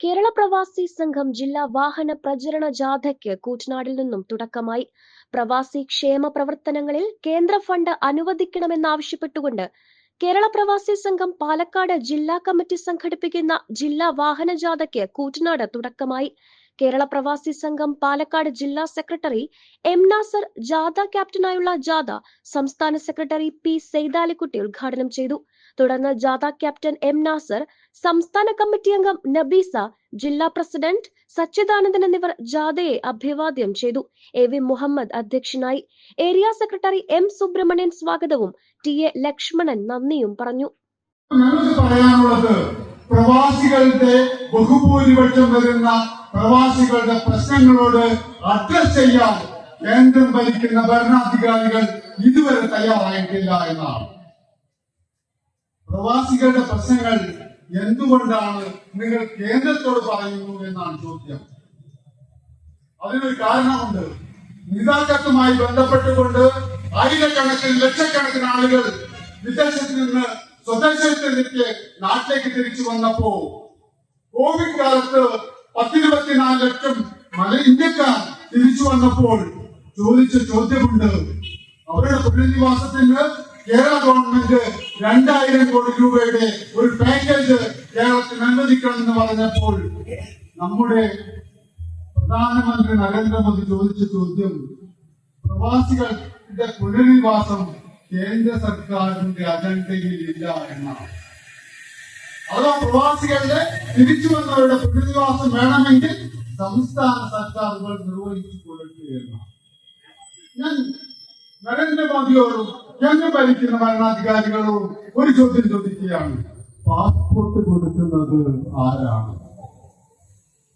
കേരള പ്രവാസി സംഘം ജില്ലാ വാഹന പ്രചരണ ജാഥയ്ക്ക് കൂറ്റനാടിൽ നിന്നും തുടക്കമായി. പ്രവാസി ക്ഷേമ പ്രവർത്തനങ്ങളിൽ കേന്ദ്ര ഫണ്ട് അനുവദിക്കണമെന്നാവശ്യപ്പെട്ടുകൊണ്ട് കേരള പ്രവാസി സംഘം പാലക്കാട് ജില്ലാ കമ്മിറ്റി സംഘടിപ്പിക്കുന്ന ജില്ലാ വാഹന ജാഥയ്ക്ക് കൂറ്റനാട് തുടക്കമായി. കേരള പ്രവാസി സംഘം പാലക്കാട് ജില്ലാ സെക്രട്ടറി എം നാസർ ജാദ ക്യാപ്റ്റനായുള്ള ജാഥ സംസ്ഥാന സെക്രട്ടറി പി സെയ്താലിക്കുട്ടി ഉദ്ഘാടനം ചെയ്തു. തുടർന്ന് ജാഥ ക്യാപ്റ്റൻ എം നാസർ സംസ്ഥാന കമ്മിറ്റി അംഗം നബീസ ജില്ലാ പ്രസിഡന്റ് സച്ചിദാനന്ദൻ എന്നിവർ ജാഥയെ അഭിവാദ്യം ചെയ്തു. എ വി മുഹമ്മദ് അധ്യക്ഷനായി. ഏരിയ സെക്രട്ടറി എം സുബ്രഹ്മണ്യൻ സ്വാഗതവും ടി എ ലക്ഷ്മണൻ നന്ദിയും പറഞ്ഞു. പറയാനുള്ളത് പ്രവാസികളുടെ ബഹുഭൂരിപക്ഷം വരുന്ന പ്രവാസികളുടെ പ്രശ്നങ്ങളോട് അഡ്രസ് ചെയ്യാൻ കേന്ദ്രം ഭരിക്കുന്ന ഭരണാധികാരികൾ ഇതുവരെ തയ്യാറായിട്ടില്ല എന്നാണ്. പ്രവാസികളുടെ പ്രശ്നങ്ങൾ എന്തുകൊണ്ടാണ് നിങ്ങൾ കേന്ദ്രത്തോട് പറയുന്നു എന്നാണ് ചോദ്യം. അതിനൊരു കാരണമുണ്ട്. നിതാക്കത്തുമായി ബന്ധപ്പെട്ടുകൊണ്ട് ആയിരക്കണക്കിന് ലക്ഷക്കണക്കിന് ആളുകൾ വിദേശത്ത് നിന്ന് സ്വദേശത്തിലേക്ക് നാട്ടിലേക്ക് തിരിച്ചു വന്നപ്പോ കോവിഡ് കാലത്ത് പത്തിരുപത്തിനാല് ലക്ഷം മല ഇന്ത്യക്കാർ തിരിച്ചു വന്നപ്പോൾ ചോദിച്ച ചോദ്യമുണ്ട്. അവരുടെ പുനരധിവാസത്തിന് കേരള ഗവൺമെന്റ് രണ്ടായിരം കോടി രൂപയുടെ ഒരു പാക്കേജ് കേരളത്തിന് അനുവദിക്കണമെന്ന് പറഞ്ഞപ്പോൾ നമ്മുടെ പ്രധാനമന്ത്രി നരേന്ദ്രമോദി ചോദിച്ച ചോദ്യം പ്രവാസികളുടെ പുനരധിവാസം കേന്ദ്ര സർക്കാരിന്റെ അജണ്ടയിൽ ഇല്ല എന്നാണ്. അതോ പ്രവാസികളുടെ തിരിച്ചു വന്നവരുടെ പുനരധിവാസം വേണമെങ്കിൽ സംസ്ഥാന സർക്കാരുകൾ നിർവഹിച്ചു കൊടുക്കുകയാണ്. ഞാൻ നരേന്ദ്രമോദിയോടും ഞങ്ങൾ ഭരിക്കുന്ന ഭരണാധികാരികളോടും ഒരു ചോദ്യം ചോദിക്കുകയാണ്. പാസ്പോർട്ട് കൊടുക്കുന്നത് ആരാണ്?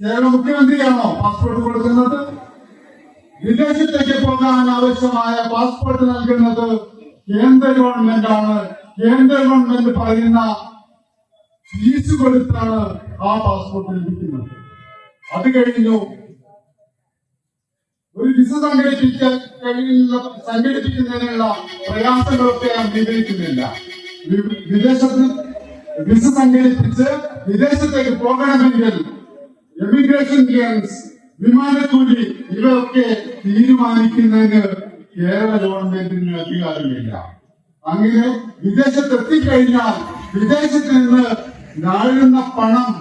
കേരള മുഖ്യമന്ത്രിയാണോ പാസ്പോർട്ട് കൊടുക്കുന്നത്? വിദേശത്തേക്ക് പോകാൻ ആവശ്യമായ പാസ്പോർട്ട് നൽകുന്നത് കേന്ദ്ര ഗവൺമെന്റ് ആണ് കേന്ദ്ര ഗവൺമെന്റ് പറയുന്ന ഫീസ് കൊടുത്താണ് ആ പാസ്പോർട്ട് ലഭിക്കുന്നത് അത് കഴിഞ്ഞു ഒരു വിസ സംഘടിപ്പിക്കാൻ കഴിയുന്ന സംഘടിപ്പിക്കുന്നതിനുള്ള പ്രയാസങ്ങളൊക്കെ വി- വിദേശത്ത് വിസ സംഘടിപ്പിച്ച് വിദേശത്തേക്ക് പോകണമെങ്കിൽ എമിഗ്രേഷൻ ക്ലിയറൻസ് വിമാനക്കൂലി ഇവയൊക്കെ തീരുമാനിക്കുന്നതിന് കേരള ഗവൺമെന്റിന് അധികാരമില്ല. അങ്ങനെ വിദേശത്തെത്തിക്കഴിഞ്ഞാൽ വിദേശത്ത് നിന്ന് നാഴുന്ന പണം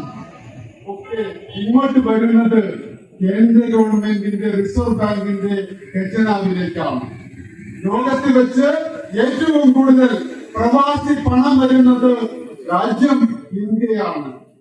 ഒക്കെ ഇങ്ങോട്ട് വരുന്നത് കേന്ദ്ര ഗവൺമെന്റിന്റെ റിസർവ് ബാങ്കിന്റെ ഖജനാവിലേക്കാണ് ലോകത്ത് വെച്ച് ഏറ്റവും കൂടുതൽ പ്രവാസി പണം വരുന്നത് രാജ്യം ഇന്ത്യയാണ്.